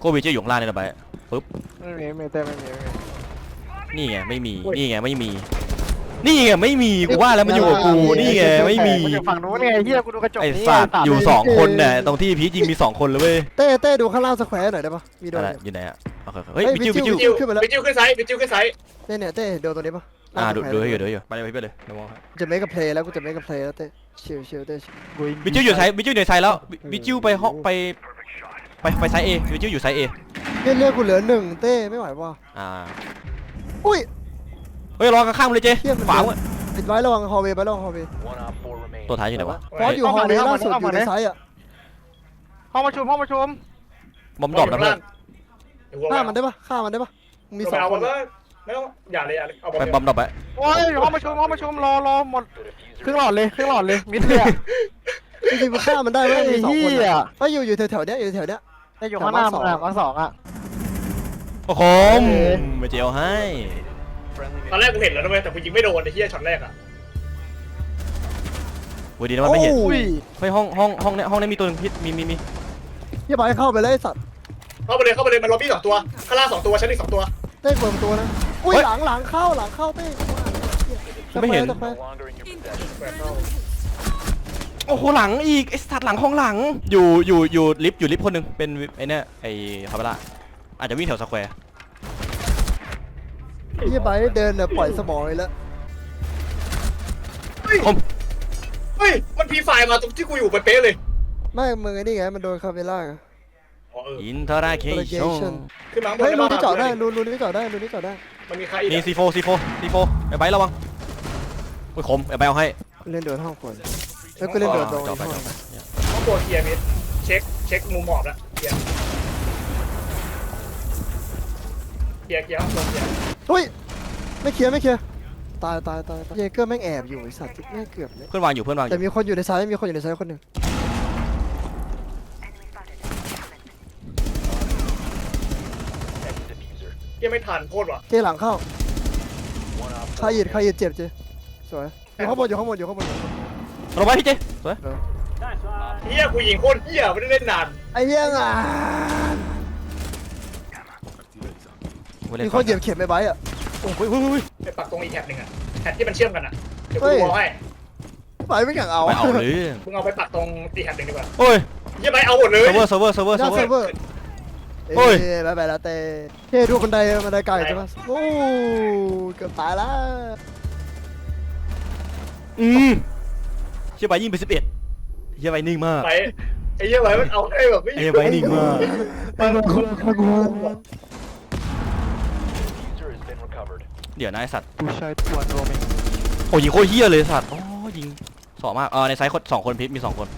โควิดจะอยู่ข้างล่างนี่นะไปไม่มีไม่เต้ไม่มีไม่มี นี่ไงไม่มีนี่ไงไม่มี นี่ไงไม่มีกูว่าแล้วมันอยู่กับกูนี่ไงไม่มีนอยู่ฝั่งนู้นไงเฮียกูดูกระจกไอ้นี่สัตว์ไสัตว์อยู่สองคนเนี่ยตรงที่พีชยิงมีสองคนเลยเว้ยเต้เต้ดูข้างล่างสแควร์หน่อยได้ปะมีโดนอะไรอยู่อยู่ไหนอะโอเคโอเคเฮ้ยเฮ้ยวิจิววิวิจิจิววขึ้นมาแล้วบิจิวขึ้นไซส์บิจิวขึ้นไซส์เต้เนี่ยเต้เห็นโดนตัวนี้ปะอ่าดูล่างดูสให้แควอยู่ร์ดูให้อยู่ไปเลยไปเลยเดี๋ยวมองให้จะเมกกับเพลย์แล้วกูจะเมกกับเพลย์แล้วเต้ชิวชิวเต้ชิวกูยิงวิจิวอยู่ไซส์วิจิวอยู่ไซส์แล้ววิวิจิวไปห้องไป ไปไปไซส์เอวิจิวอยู่ไซส์เอเลือดเลือดกูเหลือหนึ่งเต้ไม่ไหวว่ะอ่าอุ้ย เฮ้ยรอข้างๆเลยเจ๊เหี้ยมัน ขวางไว้ปิดไว้ระวังฮอลเวย์ไประวังฮอลเวย์ตัวท้ายอยู่ไหนวะฟอสอยู่ฮอลเวย์ล่าสุดอยู่ในไซส์อะห้องประชุมห้องประชุมบอมดรอปนะเพื่อนเดี๋ยวกูฆ่าเอามันได้ปะฆ่ามันได้ปะมึงมีมีสสอองงคคนนไม่ต้องอย่าเลยอย่าเลยเอาบอลไปเดียวบอมดรอปไปโอ้ยห้องประชุมห้องประชุมรอรอหมดครึ่งหลอดเลยครึ่งหลอดเลยมิดเลยอะจริงๆมึงฆ่ามันได้ไหมไอ้มีสองคนเหี้ยอะเฮ้ยอยู่อยู่แถวๆเนี้ยอยู่แถวๆเนี้ย ได้อยู่ข้างหน้ามึงอะมาสองอะโอ้โหเออมาเจลให้ ตอนแรกกูเห็นแล้วนะเว้ยแต่กูยิงไม่โดนไอ้เหี้ยช็อตแรกอะเว้ยดีนะมันไม่เห็นโอ้อุ้ยยเฮ้ยห้องห้องห้องเนี้ยห้องเนี้ยมีตัวหนึงพิษมีมีมีอย่าไปเข้าไปเลยไอ้สัตว์เข้าไปเลยเข้าไปเลยมันล็อบบี้สองตัวข้างล่างสองตัวชั้นอีกสองตัวเต้เปิดประตูนะ อุ้ยหลังหลังเข้าหลังเข้าเต้ไม่เห็นสแควร์แปดเข้า โอ้โหหลังอีกไอ้สัตว์หลังห้องหลัง อยู่อยู่อยู่ลิฟต์อยู่ลิฟต์คนหนึ่งเป็นไอ้เนี่ยไอ้คาเบล่าอาจจะวิ่งแถวสแควร์เหี้ยไปเดินเนี่ยปล่อยสมองเลยแล้วผมเฮ้ยมันพีไฟล์มาตรงที่กูอยู่เป๊ะๆเลยไม่มึงไอ้นี่ไงมันโดนคาเมล่าไง อ๋อเอออินเทอร์เคชั่น Interrogation ขึ้นมาข้างบนเฮ้ยรูได้นี้ปะเจาะได้รูรูนี้เจาะได้รูนี้เจาะได้มันมีใครอีกนี่อะซีโฟซีโฟซีโฟไอ้ไบร์ทระวังโอ้ยคมไอ้ไบร์ทเอาให้เล่นโดนห้องคน แล้วก็เล่นโดนตรงจอนี้ไปห้จอองไปเนี่ยต้องตัวเคลียร์มิดเช็คเช็คมุมหมอบแล้วเคลียร์เคลียร์เคลียร์ห้องตัวเคลียร์เฮ้ยไม่เคลียร์ไม่เคลียร์ตายตายตายตายเยเกอร์แม่งแอบอยู่ไอ้สัตว์แม่งเกือบเลยเพื่อนวางอยู่เพื่อนวางอแต่ยู่มีคนอยู่ในซ้ายมีคนอยู่ในซ้ายคนหนึ่งเหี้ยังไม่ทันโคตรว่ะเจหลังเข้าใครหยิดใครหยิดเจ็บเจสวยอยู่ข้างบนอยู่ข้างบนอยู่ข้างบนอยู่ข้างบ นระวังพี่เจสวยเฮียกูยิงโคตรเฮียไม่ได้เล่นนานไอ้เหี้ยอะไว้เล่มีนคนเหยียบเข็มไปไว้อะโอ้ยเฮ้ยเฮ้ยเฮ้ยไปปักตรงอีกแท็บหนึ่งอะแท็บที่มันเชื่อมกันอะเดี๋ยวเฮ้กูยบอกให้ไปไม่อยากเอาไม่เอาเลยมึงเอาไปปักตรงตีแท็บหนึ่งดีกว่าโอ้ยเฮียไปเอาหมดเลยเซิร์ฟเวอร์เซิร์ฟเวอร์เซิร์ฟเวอร์หเซิน้าร์ฟเวอเซิร์ฟร์เวอร์โอ้ยเอ้ยบายบายแล้วเต้เฮ้ดูคนใดมันไดไก่ใช่ปะโอ้เกือบตายแล้วอืม เชี่ยไปยิงไปสิบเอ็ดเชี่ยไปนิ่งมากไปไอ้เฮียไปมันเอาได้แบบไม่ไอ้เหี้ยไปนิ่งมากไปมันคนละคนเดี๋ยวนะไอ้สัตว์ผู้ชายทวนโรมิงโอ้ยิงโคตรเฮี้ยเลยสัตว์โอ้ยิงสองมากเออในไซส์คนสองคนพิษมีสองคน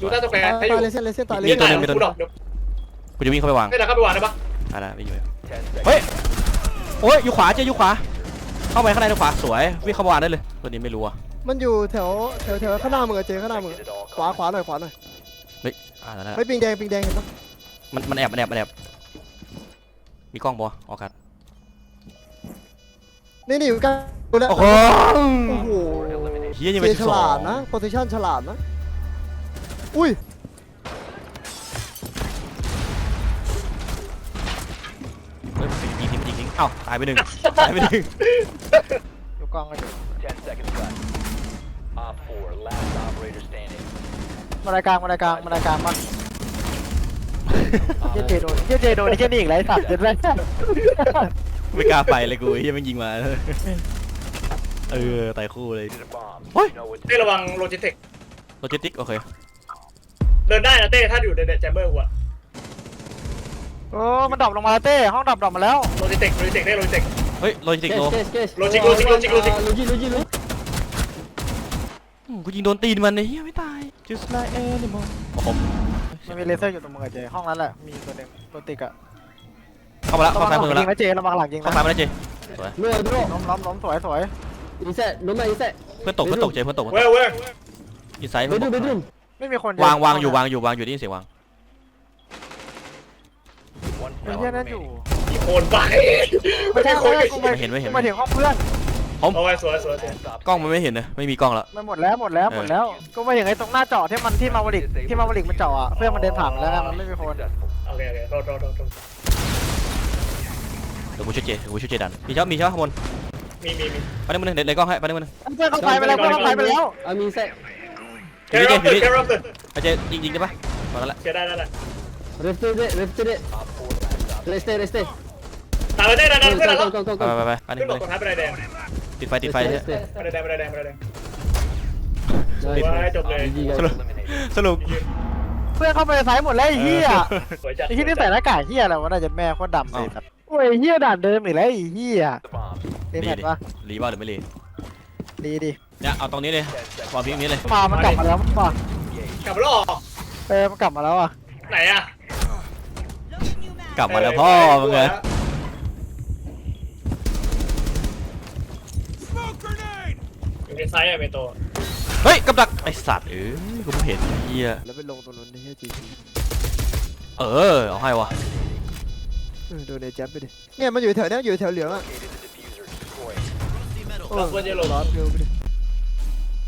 ดูหน้าตัวแกตายให้อยู่เลยเส้นเลยเส้นตายเลยมีตัวหนึ่งมีตัวหนึ่ง กูดอกเดี๋ยวกูจะวิ่งเข้าไปวางให้ดักเข้าไปวางได้ปะอะไรไปอยู่เฮ้ยโอ้ยอยู่ขวาเจ๊อยู่ขวา เข้าไปข้างในทางขวาสวยวิ่งเข้ามาวางได้เลย ตัวนี้ไม่รู้อะ มันอยู่แถวแถวแถวข้างหน้ามึงอะเจข้างหน้ามึงอะขวาขวาหน่อยขวาหน่อยเฮ้ยอ่าแล้วนะไม่ปิงแดงปิงแดงเห็นปะมันมันแอบมันแอบมันแอบมีกล้องปะวะออกัสนี่นี่อยู่ใกล้กูแล้วโอ้โหโอ้โหเฮี้ยยังเจไม่ฉสิบสอลาดงนะโพซิชันฉลาดนะอุ้ยเฮ้ยมันยิงทิ้งมันยิงทิ้งเอ้าตายไปหนึ่งตายไปหนึ่ง อยู่กล้องกันอยู่ มารายกลางมารายกลางมารายกลางมาเฮียเจโดนเฮียเจโดนเฮียนี่อีกไรสัตว์เจ็ดแม่ไม่กล้าไปเลยกูเฮี้ยมันยิงมา เออตายคู่เลยเต้ระวังโลจิเทคโลจิสติกโอเค เดินได้นะเต้ถ้าอยู่ในแจมเบอร์กูอะโอ้มันดรอปลงมาแล้วเต้ห้องดรอปดรอปมาแล้วโลจิเทคโลจิเทคได้โลจิเทค เฮ้ยโลจิสติกโลโลจิกโลจิกโลจิกโลจิกอืม กูยิงโดนตีนมันไอ้เฮี้ยไม่ตาย just like animal โอ้โหมันมีเลเซอร์อยู่ตรงมือเจห้องนั้นแหละ มีตัวหนึ่งตัวติกอะเข้ามาแล้วระเข้าวังซ้ายหลัมืงอยิแล้วงนะเจระวังหลังยิงเข้านะซ้ายมาแล้วเจสวยล้มล้มล้มสวยสวยเพื่อนตกเพื่อนตกเจเพื่อนตกเว้ยเว้ยอินไซด์เพื่อนตกไม่มีคนวางวางอยู่วางอยู่วางอยู่ได้ยินเสียงวางไอ้เฮียนั่นอยู่อีโคนไปไม่ไม่ใช่ใช่คนไม่กับใช่กูไม่เห็นไม่เห็นมาถึงห้องเพื่อนผม โอ้ยสวยสวยสวยกล้องมันไม่เห็นนะไม่มีกล้องแล้วมันหมดแล้วหมดแล้วหมดแล้ว ก็ว่าอย่างไงตรงหน้าจอที่มันที่มาวลิกที่มาวลิกมันเจาะอะเพื่อนมันเดินผ่านไปแล้วไงมันไม่มีคนโอเคโอเคโทษโทษโทษโทษเดี๋ยวกูช่วยเจเดี๋ยวกูช่วยเจดันมีเช้ามีเช้าข้างบนมีมีมีไปนึงมึงเดี๋ยวเดี๋ยวกล้องให้ไปนึงมึงเพื่อนเขาไปไปแล้วเพื่อนเขาไปไปแล้ว I mean, say, แครอทตื่นแครอทตื่นไปเจยิงยิงได้ปะมาแล้วแหละเชียร์ได้ได้ได้ rifted it, rifted it. Let's stay, let's stay. ตามไปได้ได้ได้ Go, เพื่อน go, แล้ว go, go, ไป go. ไปไปไปนึขึ้งนไปบอกนึงกดท้ายไปได้แดงติดไฟติด Let's ไฟ stay, เนี่ย let's stay. ไปได้แดงไปได้แดงไปได้แดง Nice, ว้าย nice. จบเลย GG, สรุป guys. สรุปเพื่อนเข้าไปในไซส์หมดแล้วไอ้เหี้ยสวยจัดไอ้เหี้ยนี่ใส่หน้ากากเหี้ยอะไรวะน่าจะแม่โคตรดำเลยครับโอ้ยเหี้ยด่านเดิมอีกแล้วไอ้เหี้ยเต็มรีแผ่นดิปะรีบ้าหรือไม่รีดีดิเนี่ยเอาตรงนี้เลยวางพิงนี้เลยมามันกลับมาแล้วมั้งป่ะกลับมาแล้วเหรอเออมันกลับมาแล้วอะไหนอะกลับมาแล้วพ่อมึงไง อยู่ในไซส์อะเมโตเฮ้ยกับดักไอสัตว์เอ้ยกูเพิ่งเห็นเฮียแล้วไปลงตรงนู้นนี่เฮียจีเออเอาให้วะโดนในแจ๊บไปดิเนี่ยมันอยู่แถวเนี้ยอยู่แถวเหลืองอะโอ้ล็อกเกอร์เยลโล่ร้อนเร็วไปดิ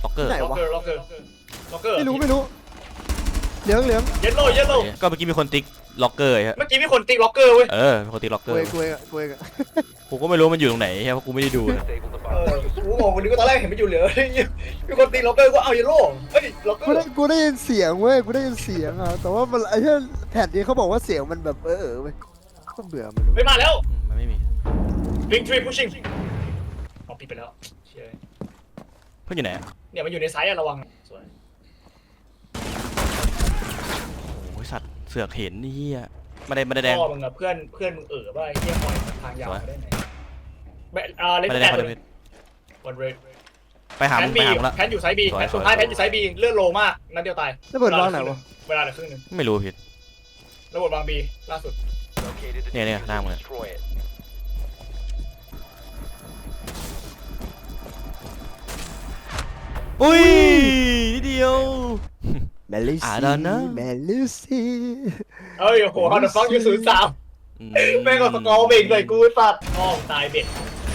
ล็อกเกอร์ไหน ล็อกเกอร์ล็อกเกอร์ล็อกเกอร์ไม่รู้ไม่รู้เหลืองเหลืองเยลโล่เยลโล่ก็เมื่อกี้มีคนติ๊ก ล็อกเกอร์ไอ้ฮะเมื่อกี้มีคนติ๊กล็อกเกอร์เว้ย เออมีคนติ๊กล็อกเกกอวยร์กวยอะกวยอะกูก็ไม่รู้มันอยู่ตรงไหนฮะเพราะกูไม่ได้ดูนะเออกูบอกวันนี้ก็ตอนแรกเห็นมันอยู่เหลือมีคนติ๊กล็อกเกอร์ก็เอาเยลโล่เฮ้ยล็อกเกกูอได้ร์กูได้ยินเสียงเว้ยกูได้ยินเสียงอะแต่ว่ามันไอ้เหี้ยแผ่นนี้เขาบอกว่าเสียงมันแบบเออเออเว้ยก็เบื่อมันรู้ไปมาแล้วอืมมันไม่มี ลิงทรีพุชชิ่งเอาปิดไปแล้วเชี่ยเพื่อนอยู่ไหนอะเนี่ยมันอยู่ในไซส์อะระวังสวย โอ้ย สัตว์เสือกเห็นนี่เฮียไม่ได้ไม่ได้แดง พ่อมึงอะเพื่อนเพื่อนมึงเอ๋อว่าไอ้เหี้ยปล่อยทางยาวมาได้ไงไม่อ่าเล่นไม่ได้แปแดงดไม่ได้แดงวันเรดไปหาแพมึนงบีไปหามึงละ แพนอยู่ไซส์บีสวยแพนสุดท้ายสวย แพนอยู่ไซส์บีเลื่อนโลมากนัดเดียวตายแล้วเปิดวางไหนวะ เวลาเหลือครึ่งหนึงไม่รู้ผิด ระบบวางบีล่าสุด เนี่ยเนี่ยหน้ามึงเลยอุ้ยนิดเดียว แมลิอ่าซี่ดอนนะแมลิซี่เอ้ยโอ้โหฮันด์ฟังอยู่ศูนย์สามอืแม่งก็สกอร์เบรกเลยกูสัตว์อ้อมตายเบ็ด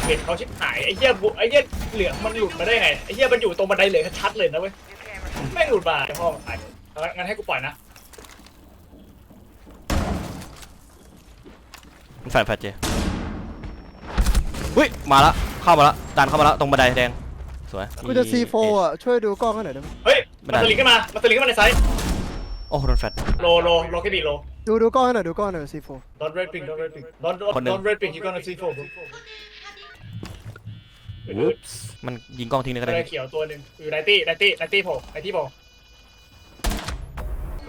เบ็ดเขาชิบหายไอ้เหี้ยบุไอ้เหี้ยเหลืองมันหลุดมาได้ไงไอ้เหี้ยมันอยู่ตรงบันไดเหลืองชัดเลยนะเว้ยแม่งหลุดมาไอ้พ่อมันตายเอางั้นให้กูปล่อยนะแฟนแฟนเจอุ้ยมาละเข้ามาละดันเข้ามาละตรงบันไดแดงสวยกูจะซีโฟอะ ช่วยดูกล้องให้หน่อยได้ไหมเฮ้ย มันสลิงขึ้นมามันสลิงขึ้นมาในไซส์โอ้โดนแฟดโลโลโลแค่ดีโลดูดูกล้องให้หน่อยดูกล้องหน่อยซีโฟ Don't red ping, don't red ping. Don't don't, คนหนึ่ง don't red ping. You're gonna see four. มันยิงกล้องทิ้งเลยก็ก็ได้ได้เขียวตัวหนึ่งอยู่ไนตี้ไนตี้ไนตี้โผล่ไนตี้โผล่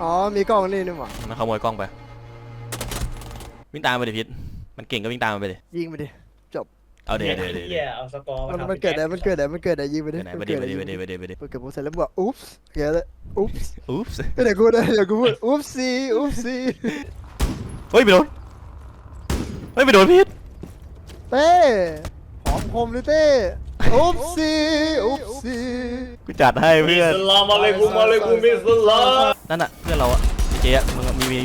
อ๋อ มีกล้องนี่นี่หว่ามันขโมยกล้องไป วิ่งตามไปดิพิษมันเก่งก็วิ่งตามมันไปดิยิงไปดิ เอาเดี๋ยวเดี๋ยวเดี๋ยวเหี้ยเอาสกอร์มันทำมันเกิดอะไรมันเกิดอะไรมันเกิดอะไรยิงไปดิเดี๋ยวไหนมัไปนดิเกิดไปอะไรดิยิงไปไปดิดิไปดิไปดิเปิดกระโปรงเสร็จแล้วบอกอุ๊ปส์เกิดแล้วอุ๊ปส์อุ๊บส์เดี๋ยวกูนะเดี๋ยวกูพูดอุ๊ปซี่อุ๊ปซี่เฮ้ยไปโดนเฮ้ยไปโดนพิษเต้หอมคมเลยเต้อุ๊ปซี่อุ๊ปซี่กูจัดให้มิเพื่อนสลามอะลัยกุมอะลัยกุมมิสลามนั่นน่ะเพื่อนเราอะเจ๊อะมึงอะมี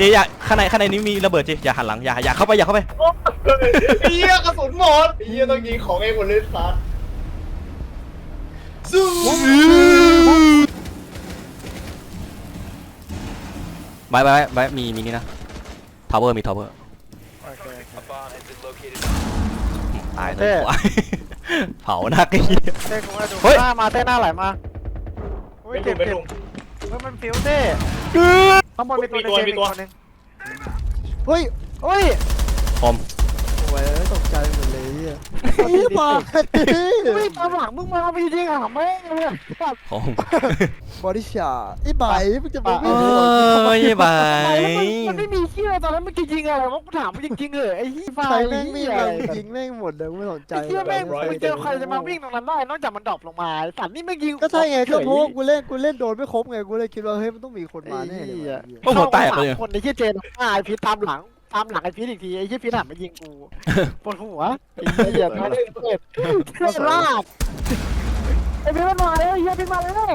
มีมีเจ๊อย่าข้างในข้างในนี้มีระเบิดจ๊อย่าหันหลังอย่าอย่าเข้าไปอย่าเข้าไปเหี้ยกระสุนหมดเหี้ยต้องยิงของเองหมดเลยสัตว์บายบายบายมีมีนี่นะทาวเวอร์มีทาวเวอร์ตายเลยเผาหนักไอ้เหี้ยเต้กูมาดูเฮ้ยหน้ามาเต้หน้าไหลมาอุ้ยเจ็บเจ็บเฮ้ยมันฟิวเต้ ข้างบนมีตัวมีตัวเจมมีอีกตัว คนนึงเฮ้ยเฮ้ยคอม โอ้ยตกใจหมดเลย อะไอ้บ้าไม่ตามหลังมึงมาไม่จริงอะแม่งเลยคอมบอดี้ชาไอ้ใบมึงจะไปโอ้วิ่งหนีหรอยบายมันไม่มีเชี่ยตอนนั้นมันจริงๆอะไรวะกูถามมันจริงๆเหรอไอ้ยี่ฟ้าใครไอ้แม่งวิ่เหี้งยเราไอ้ยิงแม่งหมดเลยไม่สนใจเหี้ยแม่งเลยไปเจอใครจะมาวิ่งตรงนั้นได้นอกจากมันดรอปลงมาสัตว์นี่ไม่ยิงก็ใช่ไงก็ฉยเพราะว่ากูเล่นกูเล่นโดนไม่ครบไงกูเลยคิดว่าเฮ้ยมันต้องมีคนมาแน่เลยไอ้เหี้ยว่ะโอ้โหแตกเลยข้ามาสามคนไอ้เหี้ยเจนอ่าไอ้พีทตามหลัง ตามหลังไอ้พีทอีกทีไอ้เหี้ยพีทหันมายิงกูปวดหัวไอ้เหี้ยไม่ได้เจ็บเจ็บลากไอ้พีทมันมาแล้วไอ้เหี้ยพีทมาแล้ว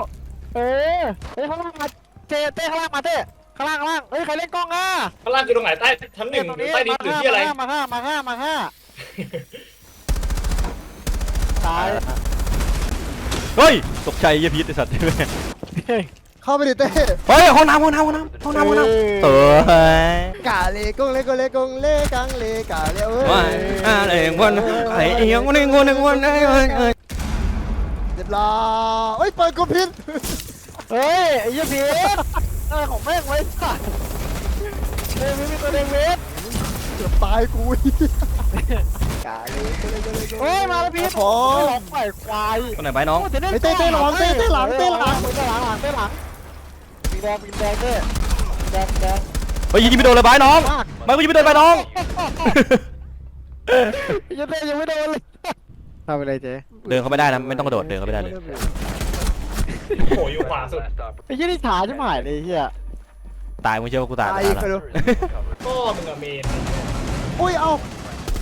เออเฮ้ยข้างล่างมาเจเต้ข้างล่างมาเต้ข้างล่างข้างล่างเฮ้ยใครเล่นกล้องอะข้างล่างคือตรงไหนใต้ชั้นหนึ่งตรงหรือนี้ใต้ดินหรือที่อะไร มาห้ามาห้ามาห้ามาห้าตายเฮ้ย ตกใจเหี้ยพีทไอสัตว์ เข้าไปดิเต้เฮ้ยห้องน้ำห้องน้ำห้องน้ำห้องน้ำห้องน้ำเต๋อกาเลกงเลกงเลกงเลกังเลกาเลเอ้ว่ายอะไรวันไอ้เอียงวันหนึ่งวันหนึ่งวันไอ้เอ้ยเอ้ยเรียบร้อยเอ้ยเปิดกูผิดเฮ้ยไอ้เหี้ยพีอะไรของแม่งไว้สัตว์เฮ้ยไม่มีตัวเด้งเวทเกือบตายกูอีกกาเลกงเลกงเลกงเฮ้ยมาแล้วพีพอไม่หลอกปล่อยควายตรงไหนไปน้องเต้เฮ้ยเต้เต้ระวังเต้เต้หลังเต้หลังเต้หลังหลังเต้หลังปี แดงปีแดงเต้ปีแดงปีแดงเฮ้ยยิงไม่โดนเลยไปน้องไม่กูยิงไม่โดนไปน้อง ยังเต้ยังไม่โดนเลยทำไปเลยเจ๊เดินเข้าไม่ได้นะไม่ต้องกระโดดเดินเข้าไม่ได้เลยโผล่อยู่ขวาสุดไอ้ยี่นี่ช้าใช่ไหมเลยไอ้เฮียตายมึงเชื่อว่ากูตายตายไปอีกแล้วไปดูก็มึงอะเมนอุ้ยเอา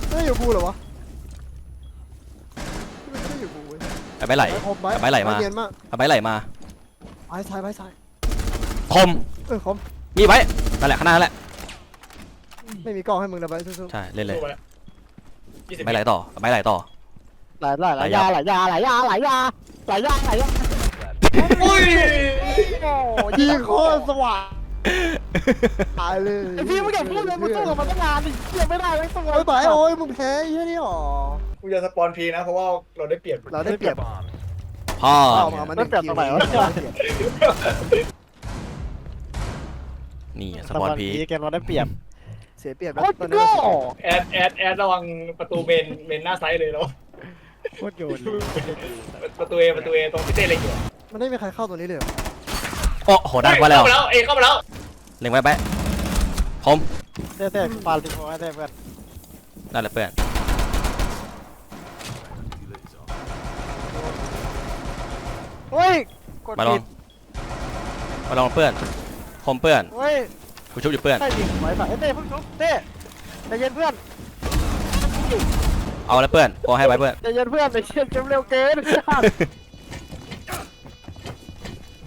ไม่ได้อยู่กูเหรอวะไม่ได้อยู่กูเว้ยไอ้ใบไหลคมไหมเอาไม้ไหลมาเนียนมากเอาใบไหลมาไม้ซ้ายไม้ซ้าย คมเออคมมีไว้นั่นแหละข้างหน้านั่นแหละไม่มีกล้องให้มึงนะไปสู้ใช่เล่นเลยสู้ไปแล้วยี่สิบใบไหลต่อเอาใบไหลต่อหลายหลายหลายยาหลายยาหลายยาหลายยาหลายยาหลายยาอุ้ยโอ้ๆยิงโคตรสว่างตายเลยไอพี่ไม่เก็บพูดเลยมึงสู้กับมันตั้งนานดิเฮียไม่ได้ไม่สู้โอ้ยไปโอ้ยมึงแพ้ไอ้เหี้ยนี่หรอกูจะสปอนพีนะ เพราะว่าเราได้เปรียบเราได้เปรียบพ่อเอามามาหนึ่งคิว นี่สปอนพีเกมเราได้เปรียบ เสียเปรียบโคแล้วตตอนรนี้โง่แอดแอดแอดระวังประตูเมนเมนหน้าไซด์เลยแล้วโคตรโยนประตูเอประตูเอตรงที่เต้เล็งอยู่อะมันไม่มีใครเข้าตัวนี้เลยเหรอโอ้โหดันมาแล้วเข้ามาแล้วเอเข้ามาแล้วเล็งไว้ไปคมเต้เต้ปาลิโมให้เต้เพื่อนนั่นแหละเพื่อนเฮ้ยกดมาลอผิงดมาลองเพื่อน คมเพื่อนเฮ้ยกูชุบอยู่เพื่อนใช่ดิไว้แบบเต้เพิ่งชุบเต้ใจเย็นเพื่อนเอาล้วเพื่อนกูให้ไว้เพื่อนใจเย็นเพื่อนใจเย็นเกมเร็วเกิน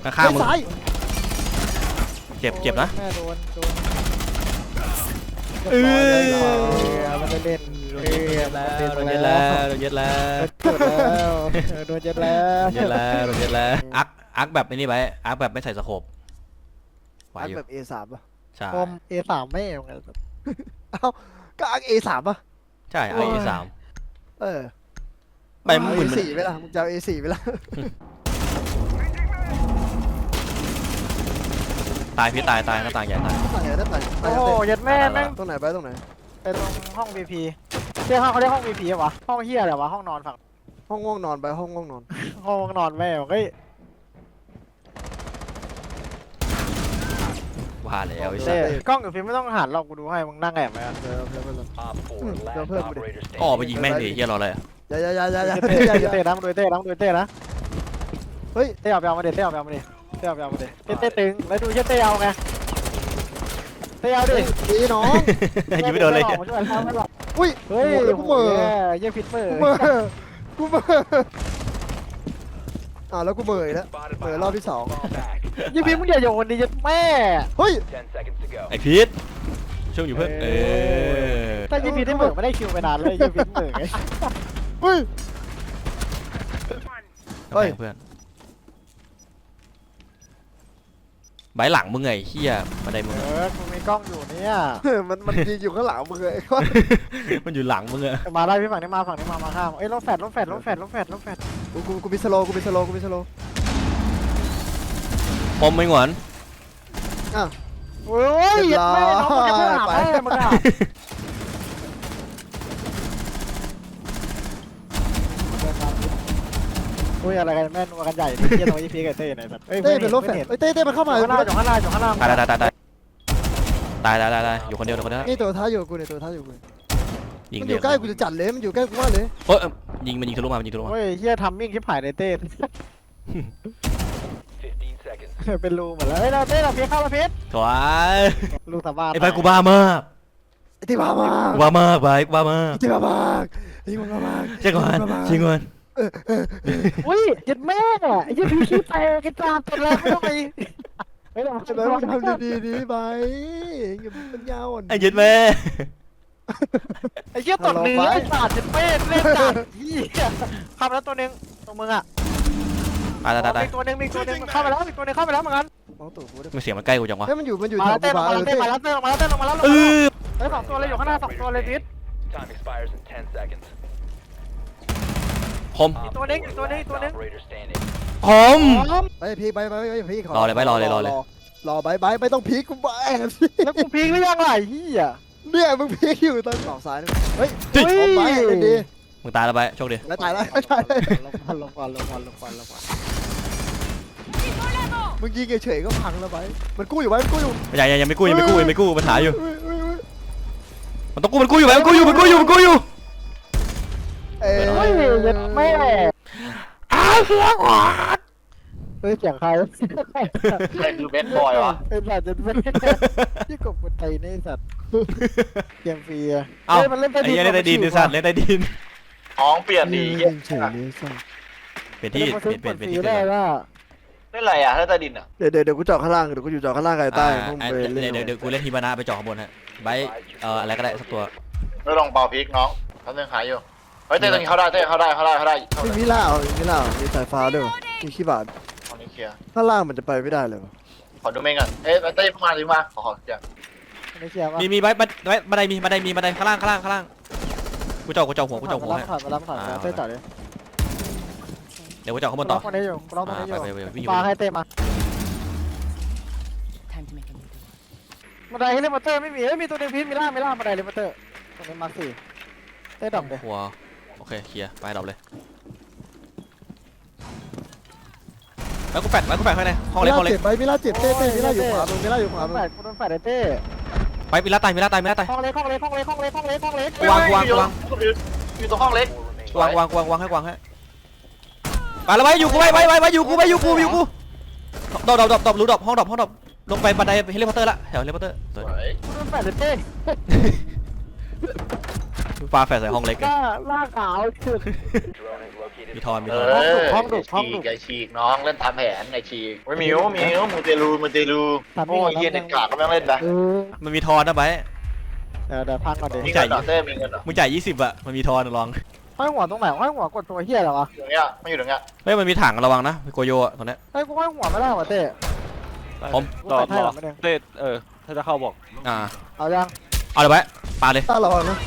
ข้างๆมึง เจ็บเจ็บนะ แม่โดนโดนเออ มันจะเล่นเออโดนเย็ดแล้วโดนเย็ดแล้วโดนเย็ดแล้วโดนเย็ดแล้วโดนเย็ดแล้วอักอักแบบไอ้นี่ไว้อักแบบไม่ใส่สโคป วอันอยู่แบบ A3 ป่ะใช่คม A3 ไม่เอาไงเอ้าก็อัน A3 ป่ะ ใช่ไอสาม เออไปมึงหมุนเอา A4 ไปละมึงจะเอา A4 ไปละตายพี่ตายตายหน้าต่างใหญ่ตายตายแล้วตายโอ้โหยัดแม่แม่งตรงไหนไปตรงไหนเป็นห้อง VP เรียกห้องเขาเรียกห้อง VP วะห้องเฮียอะไรวะห้องนอนฝั่งห้องง่วงนอนไปห้องง่วงนอน ห้องนอนแม่เฮ้ย ว่าแล้วไอ้เต้สัสกล้องกับฟิล์มไม่ต้องหันหรอกกูดูให้มึงนั่งแอบไปอะเจอเพื่อนเพื่อนเจอเพื่อนกูดิก็ออกไปยิงแม่งดิเฮียรอเลยอย่าอย่าอย่าอย่าอย่าเต้อย่าอย่าเต้นะมึงดูเต้นะมึงดูเต้นะเฮ้ยเต้เอาไปเอามาเด็เต้เอาไปเอามาเด็เต้เอาไปเอามาเด็เต้เต้ตึงแล้วดูเช่เต้เอาไงเต้เอาดิดีน้อง ยิงไม่โดนเลยมาช่วยเราไม่หรอกอุ้ยเฮ้ยกูเหม่อเยี่ยฟิตเมอร์กูเหม่อกูเหม่อ อ่าแล้วกูเหม่ออีกแล้วเหม่อรอบที่สองยี่ฟิตมึงอย่าโยนดิยัดแม่เฮ้ยไอพีทช่วงอยู่เพื่อนเออถ้ายี่ฟิตได้เหมือไม่ได้คิวไปนานเลยยี่ฟิตเหมือไงเฮ้ยเฮ้ยเพื่อน ใบหลังมึงไงเฮียบันไดมึงเออะอมึงมีกล้องอยู่เนี่ย มันมันยืนอยู่ข้างหลังมึงเลยมันอยู่หลังมึงอะมาได้พี่ฝั่งนี้มาฝั่งนี้มามาข้ามเอ้ยรถแฟดรถแฟดรถแฟดรถแฟดรถแฟดกูกูกูมีสโลกูมีสโลกูมีสโลคมไม่หงวนอะโอ้ยยัดแม่น้องมึงจะเพื่อนหาแม่มึงอะ คุยอะไรกันแม่นัวกันใหญ่เฮียตรงยี่พีกับเต้ไหนสัตว์เต้เป็นรถแฝดเอ้เต้เต้มันเข้ามาอยู่ข้างล่างอยู่ข้างล่างอยู่ข้างล่างตายตายตายตายตายตายตายอยู่คนเดียวอยู่คนเดียวนี่ตัวท้ายอยู่กูเนี่ยตัวท้ายอยู่กูยิงมันอยู่ใกล้กูจะจัดเลยมันอยู่ใกล้กูมากเลยเฮ้ยยิงมันยิงทะลุมามันยิงทะลุมาเฮ้ยเฮียทำมิ่งชิบหายในเต้เป็นรูหมดแล้วเฮ้ยเราเต้เราเพี้ยเข้าเราพี้ยถอยลูกสะบ้าไอ้ไปกูบ้ามากไอ้ที่บ้ามากบ้ามากไปบ้ามากไอที่บ้ามากไอ้คนบ้ามากเช็คก่อนเช็คก่อน อุ้ยเจ็ดแม่ไอ้ยี่พี่ขี้แตกกระจาดเป็นแล้วไม่ต้องไปเฮ้ยเราจะไปมึงทำดีๆดีไปอย่าเป็นยาวอ่อนไอ้เย็ดแม่ไอ้เหี้ยตดเนื้อไอ้สัตว์จะเป็ดเล่นจัดเหี้ยข้ามาแล้วตัวหนึงตรงมึงอะตายตายตายตายมีตัวหนึงมีตัวหนึงเข้ามาแล้วมีตัวหนึงเข้ามาแล้วเหมือนกันมองตู่กูด้วยมันเสียงมันใกล้กูจังวะเฮ้ยมันอยู่มันอยู่มาแถแล้ววเต้นลฟ้างมาเอแล้วอเต้เต้นมาแล้วเต้นลงมาแล้วเต้นลงมาแล้วลงเอมาแล้วอเฮ้ยสองตัวเลยอยู่ข้างหน้าสองตัวเลยพิษ Time expires in 10 seconds. ผมอีกตัวหนึงอีกตัวหนึงอีกตัวหนึง Operator standing. ผม ไปพีไปไปไปไปพีขรอเลยไปรอเลยรอเลย รอไปไปไม่ต้องพีกูไปแล้วกูพีกหรือยังไงเหี้ยเนี่ยมึงพีอยู่ตอนสองซ้ายนี่เฮ้ยจริงออกไปเป็นดีมึงตายแล้วไปโชคดีไม่ตายแล้วไม่ตายแล้วลงก่อนลงก่อนลงก่อนลงก่อนลงก่อนมึงยิงเฉยๆก็พังแล้วไปมันกู้อยู่ไว้มันกู้อยู่ไม่ใช่ยังยังไม่กู้ยังไม่กู้ยังไม่กู้มันหาอยู่เฮ้ยเฮ้ยเฮ้ยมันต้องกู้มันกู้อยู่ไปมันกู้อยู่มันกู้อยู่มันกู้อยู่ เอ้ยเฮ้ยเย็ดแม่อ้าวเสียงหวานเฮ้ยเสียงใครใครคือเบสบอยวะไอ้สัตว์จะเป็นที่กบกดไตนี่สัตว์เกมฟรีอะเอ้าฮ้ยมันเล่นใต้ไอ้ดินเหี้ยเล่นใต้ดินดิสัตว์เล่นใต้ดินท้องเปลี่ยนดียิงเฉยเลยสัสเปลี่ยนที่เปลี่ยนเปลี่ยนเปลี่ยนที่ได้เปลี่ยนว่าเล่นอะไรอะถ้าใต้ดินอะเดี๋ยวเดี๋ยวเดี๋ยวกูเจาะข้างล่างเดี๋ยวกูอยู่เจาะข้างล่างกับไอ้ใต้อ่าพวกมึงอ่าไปเดี๋ยวเล่นเดี๋ยวเดี๋ยวกูเล่นทีมานาไปเจ่อข้างบนฮะไบร์ทเอ่ออะไรก็ได้สักตัวไม่ลองเป่าพริกน้องเขาเรื่องหายอยู่ เฮ้ยเต้ตรงนี้เข้าได้เต้เข้าได้เข้าได้เข้าได้เข้ามีได้มิล่าเอามีมิล่ามีสายฟ้าด้วยวะมีขี้บาดตอนนี้เคลียร์ข้างล่างมันจะไปไม่ได้เลยวะขอดูเมงก่อนเอ้ยเต้เข้ามาดิมาขอขอเคลียร์ไม่เชียร์ว่ามีมีไบร์ทบันไบร์ทบันไดมีบันไดมีบันไดข้างล่างข้างล่างข้างล่างกูเจ่อกูเจ่อหัวกูเจ่อหัวให้ ผ่านมาแล้วผ่านมาแล้วเต้ต่อเลยเดี๋ยวกูเจ่อข้างบนล็ต่ออกคนนี้อยู่ล็อกคนอ่านี้อไปยู่ไปไปวิ่งอยู่ปาให้เต้มา Time to make a new deal. บันไดให้เลมอเตอร์ไม่มีเอ้ยมีตัวหนึงพิษมีล่ามีล่าบันไดเลมอเตอร์ตรงนี้มาสี่เต้ดอกเลยหัว โอเคเคลียร์ไปดับเลยแล้วกูแปดแล้วกูแปดข้างในห้องเล็กห้องเล็กเจ็บไปมิล่าเจ็บเต้เต้มิล่าอยู่ขวามึงมิล่าอยู่ขวามึงแปดกูโดนแปดไอ้เต้ไปมีลาตายมีลาตายมีลาตายห้องเล็กห้องเล็กห้องเล็กห้องเล็กห้องเล็กห้องเล็กวางวางวางอยู่ตรงห้องเล็ก Four remaining. วางวางวางวางให้วางให้ไปแล้วไปอยู่กูไปไปไปไปอยู่กูไปอยู่กูอยู่กูดอบดอบดอบดอบรู้ดอบห้องดอบห้องดอบลงไปบันไดเฮลิคอปเตอร์ละแถวเฮลิคอปเตอร์สวยสวยกูโดนแปดไอ้เต้ ปาแฟร์ใส่ห้องเล็กล่าล่าขาวสุด Drone has located มีทอนมีเอทอนอห้องดุห้องดุไอฉีกน้องเล่นตามแผนไอฉีกโอ้ยมิวมิวมูเตลูมูเตลูโอ้ยเฮียเด็ดขาดก็ไม่ต้องเล่นนะเออมันมีทอนนะไป เดี๋ยวเดี๋ยวพังก่อนเดี๋ยวมีเงินเหรอเต้มีเงินเหรอมึงจ่ายยี่สิบอะมันมีทอนลอง ห้อยหัวตรงไหนห้อยหัวกดตัวเฮียเหรอวะอยู่ตรงเนี้ยไม่อยู่ตรงเนี้ยเฮ้ยมันมีถังระวังนะมีโกโยอะตรงเนี้ย เฮ้ยกูห้อยหัวไม่ได้ว่ะเต้ผมกูรอใส่ให้รหรออไม่ได้เต้เออ ถ้าจะเข้าบอก อ่าเอายังเอาเลยไปปาเลยต้าระวังนะ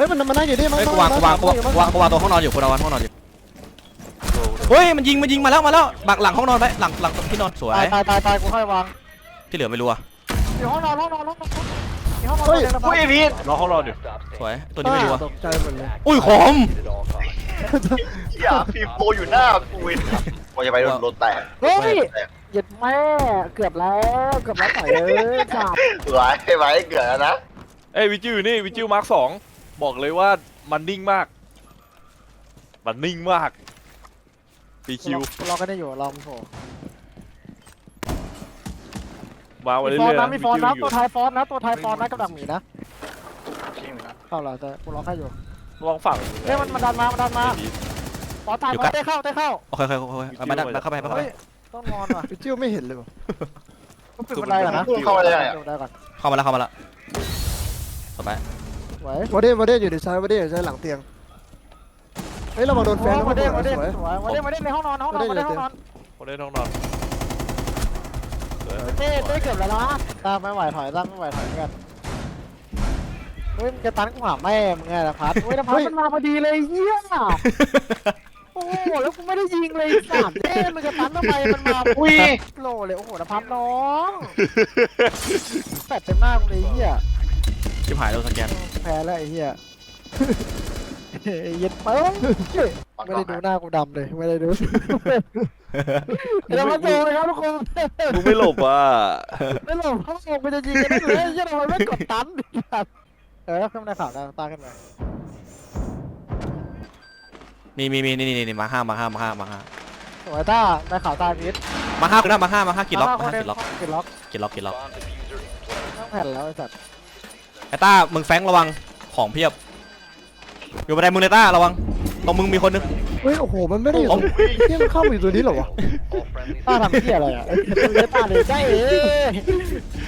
ฮ้ยมันมันนั่งอยู่นี่มันเฮ้ยกูวางกูวางกูวางกูวางกูวางตัวห้องนอนอยู่กูวางห้องนอนอยู่เฮ้ยมันยิงมันยิงมาแล้วมาแล้วบักหลังห้องนอนไปหลังหลังที่นอนสวยตายตายตายตายกูค่อยวางที่เหลือไม่รู้อะอยู่ห้องนอนห้องนอนห้องนอนมีห้องนอนเฮ้ยตัวอุ้ยเดียวนะพีทรอห้องรอดิ Stop สวย standing. ตัวนี้ไม่รู้อะตกใจหมดเลยอุ้ยขม At all costs. อย่าพีโปอยู่หน้ากูอินว่าจะไปโดนรถแตกเฮ้ยหยุดแม่เกือบแล้วเกือบแล้วต่อยเลยจับไว้ไว้เกิดแล้วนะเอ้ยวิจิวนี่วิจิวมาร์คสอง บอกเลยว่ามันนิ่งมาก มันนิ่งมากปีคิวรอกันได้อยู่รอมันโผล่มาวันมีเรื่ฟอนอยต์นะๆมีฟอนต์นะวิจิตัววไทยฟอนต์นะตัวไทยฟอนต์นะกับดักหมีนะเข้าเหรอแต่กูรอแค่อยู่ลองฝั่งเฮ้ยมันมันดันมามันดันมาฟอนต์ตายฟอนต์ได้เข้าได้เข้าโอเคโอเคโอเคเอามาดันมาเข้าไปเข้าไป เฮ้ยต้องนอนว่ะไปจิ้วไม่เห็นเลยว่ะกูปิดบันไดก่อนนะเข้ามาได้ไงปิดบันไดก่อนเข้ามาแล้วเข้ามาแล้วต่อไป สวยวอเดนวอเดนอยู่ในซ้ายวอเดนอยู่ในซ้ายหลังเตียงเฮ้ยเรามาโดนแฟนแล้วมามาเด้เด้งมาเด้งสวยสวยมาเด้งมาเด้งในห้องนอนห้องนอนมาเด้งห้องนอนคนได้ท้องนอนเต้เต้เกือบแล้วนะตามไม่ไหวถอยตามไม่ไหวถอยกันเฮ้ยมึงจะตันกูหาแม่มึงไงล่ะพัดเฮ้ยนะพัดมันมาพอดีเลยเฮียโอ้โหแล้วกูไม่ได้ยิงเลยสามเต้มึงจะตันทำไมมันมาอุ้ยโลเลยโอ้โหนะพัดน้องแปดเต็มหน้ากูเลยเฮีย ชิบหายแล้วสแกนแพ้แล้วไอ้เฮียเฮ้ยเย็นเปิ้งไม่ได้ดูหน้ากูดำเลยไม่ได้ดูเดี๋ยวมาดูเลยครับทุกคนมึงไม่หลบอะไม่หลงเขาส่งไปจะยิงกันได้เลยยังทำไมไม่กดตันเออขึ้นในข่าวได้ตาขึ้นไปมีมีมีนี่นี่นี่มาห้ามาห้ามาห้ามาห้าสวยต้าในข่าวตาพิษมาห้านะมาห้ามาห้ากินล็อกมาห้ากิกินล็อกกินล็อกกินล็อกกินล็อก Bomb diffuser deployed. ต้องแผ่นแล้วไอ้สัตว์ ไอ้ต้ามึงแฟงระวังของเพียบ อยู่บันไดมึงเลยต้าระวังตรงมึงมีคนนึง เฮ้ยโอ้โหมันไม่ได้อยู่ตรงที่มันเข้ามาอยู่ตัวนี้เหรอวะ All friendlies ป้าทำเหี้ยอะไรอะเลยป้าเลยได้เอ้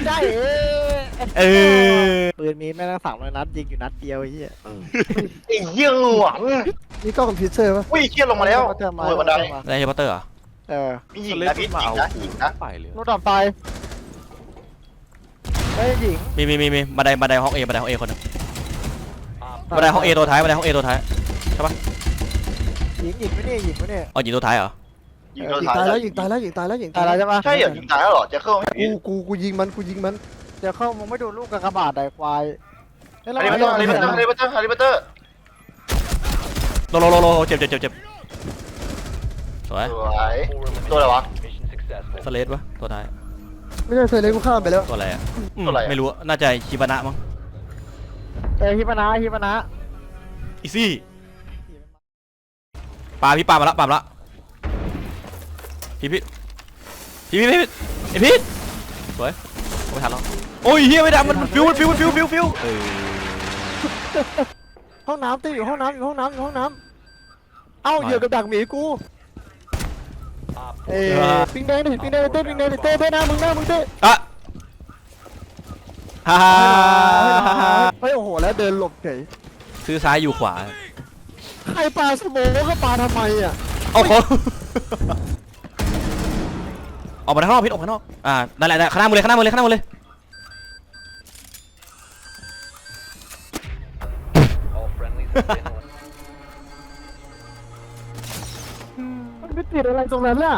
ได้เอ้เออปืนมีแม่งตั้งสามร้อยนัดยิงอยู่นัดเดียวไอ้เหี้ยไอ้เหี้ยหวังนี่กล้องคอมพิวเตอร์ปะอุ้ยเชี่ยลงมาแล้วเจอมาโอ้ยบันไดอะไรเฮปเตอร์เหรอเออมีหญิงนะพี่หญิงนะหญิงนะไปเลยรถดับตา ยไอ้ยหญิงมีมีมีมีบันไดบันไดห้องเอบันไดห้องเอคนนึง Op บันไดห้องเอตัวท้ายบันไดห้องเอตัวท้ายหญิงหญิงไม่เนี่ยหญิงไม่เนี่ยอ๋อหญิงตัวท้ายเหรอหญิงหโดนญิงตายตายแล้แล้ววหญิงตายแล้วหญิงตายแล้วหญิงตายแล้วใช่ปะใช่เหรอหญิงตายแล้วเหรอจะเข้าไหมกูกูกูยิงมันกูยิงมันเดี๋ยวเข้ามึงไม่ดูลูกกากบาทไอ้ควายเฮ้ยฮาริเบเตอร์ฮาริเบเตอร์ฮาริเบเตอร์ฮาริเบเตอร์โลโลโลโลเจ็บเจ็บเจ็บเจ็บสวยสวย four ตัวอะไรวะ eliminated. Mission successful. สเลดวะตัวท้าย ไม่ใช่เธอเลยกูข้ามไปแล้ว ตัวอะไรอะอืมตัวอะไรอะ ไม่รู้อะน่าจะชิบานะมั้งเอ้ยฮิปนาฮิปนาอีซี่ปลาพี่ปลามาละปลามาละพี่พี่พี่พี่พี่ไอพี่สวยไม่ทันแล้วโอ้ยเฮียไม่ได้มันมันฟิวมันฟิวมันฟิวฟิวฟิวเออห้องน้ำเต้อยู่ห้องน้ำอยู่ห้องน้ำอยู่ห้องน้ำเอ้าเหยื่อกับดักหมีกู Op เอ้ยปิงแดงดิปิงแดงดิเต้ปิงแดงดิเต้เต้หน้ามึงหน้ามึงเต้อะฮ่าฮ่าฮ่าฮ่าเฮ้ยโอ้โหแล้วเดินหลบเฉยซื้อซ้ายอยู่ขวา ใครปลาสโมกก็ปลาทำไมอะเอาเขาออกมาข้างนอกพิษออกมาข้างนอกอ่านั่นแหละนั่นแหละข้างหน้ามือเลยข้างหน้ามือเลยข้างหน้ามือเลย all friendlies have been eliminated. มันไม่ติดอะไรตรงนั้นล่ะ